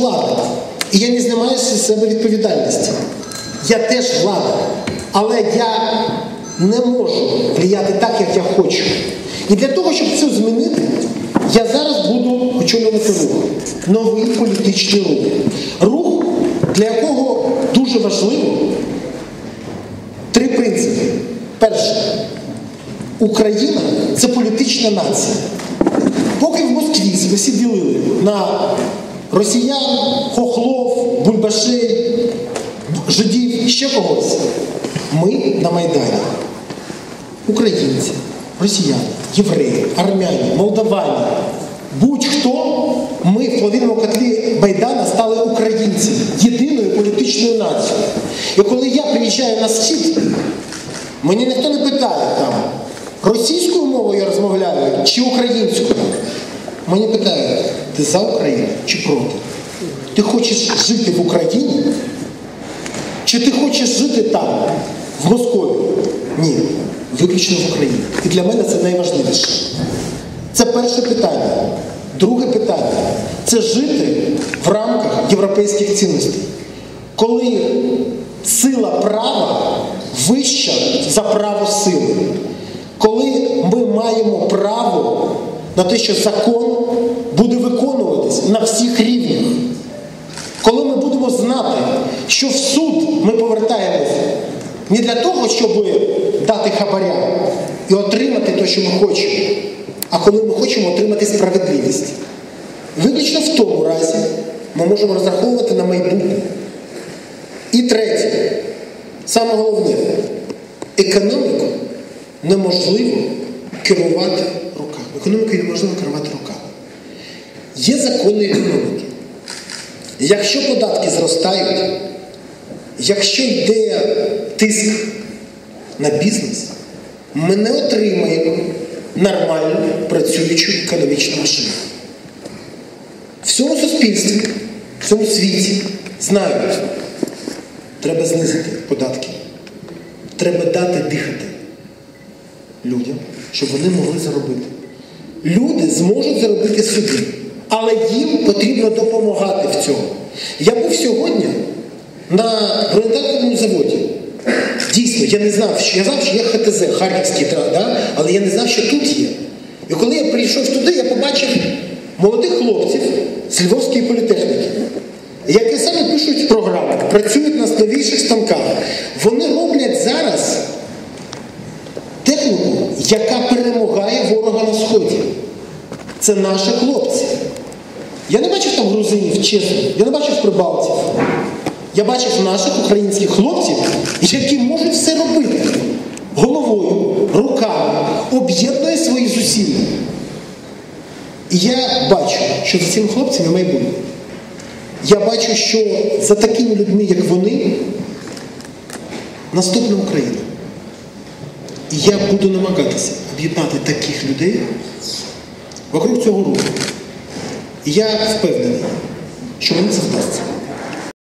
влада. І я не знімаю з себе відповідальності. Я теж влада. Але я не можу впливати так, як я хочу. І для того, щоб це змінити, я зараз буду очолювати рух. Новий політичний рух. Рух, для якого дуже важливо три принципи. Перше, Україна це політична нація. Поки в Москві ви всі на росіян, хохлов, бульбашей, жидів, ще когось. Ми на Майдані. Українці, росіяни, євреї, армяні, молдавані. Будь-хто ми в половинному котлі Майдана стали українцями, єдиною політичною нацією. І коли я приїжджаю на схід, мені ніхто не питає там, російською мовою я розмовляю чи українською. Мені питають, ти за Україну чи проти? Ти хочеш жити в Україні? Чи ти хочеш жити там, в Москові? Ні, виключно в Україні. І для мене це найважливіше. Це перше питання. Друге питання це жити в рамках європейських цінностей. Коли сила права вища за право сили. Коли ми маємо право на те, що закон буде виконуватись на всіх рівнях. Коли ми будемо знати, що в суд ми повертаємося не для того, щоб дати хабаря і отримати те, що ми хочемо, а коли ми хочемо отримати справедливість. Виключно в тому разі ми можемо розраховувати на майбутнє. І третє, саме головне, економіку неможливо керувати руками. Економікою неможливо керувати руками. Є закони економіки. Якщо податки зростають, якщо йде тиск на бізнес, ми не отримаємо нормальну працюючу економічну машину. В всьому суспільстві, в цьому світі знають, треба знизити податки, треба дати дихати людям, щоб вони могли заробити. Люди зможуть заробити собі, але їм потрібно допомагати в цьому. Я був сьогодні на бронетанковому заводі. Дійсно, я не знав, що я знав, що є ХТЗ, Харківський, да? але я не знав, що тут є. І коли я прийшов туди, я побачив молодих хлопців з Львовської політехніки, які саме пишуть програми, працюють на новіших станках. Вони роблять зараз техніку, яка перемагає ворога на сході. Це наші хлопці. Я не бачив там грузинів, чесно, я не бачив прибалтів. Я бачив наших українських хлопців, які можуть все робити головою, руками, об'єднує свої зусилля. І я бачу, що за цими хлопцями майбутнє. Я бачу, що за такими людьми, як вони, наступна Україна. І я буду намагатися об'єднати таких людей вокруг цього руху. Я впевнений, що мені це вдасться.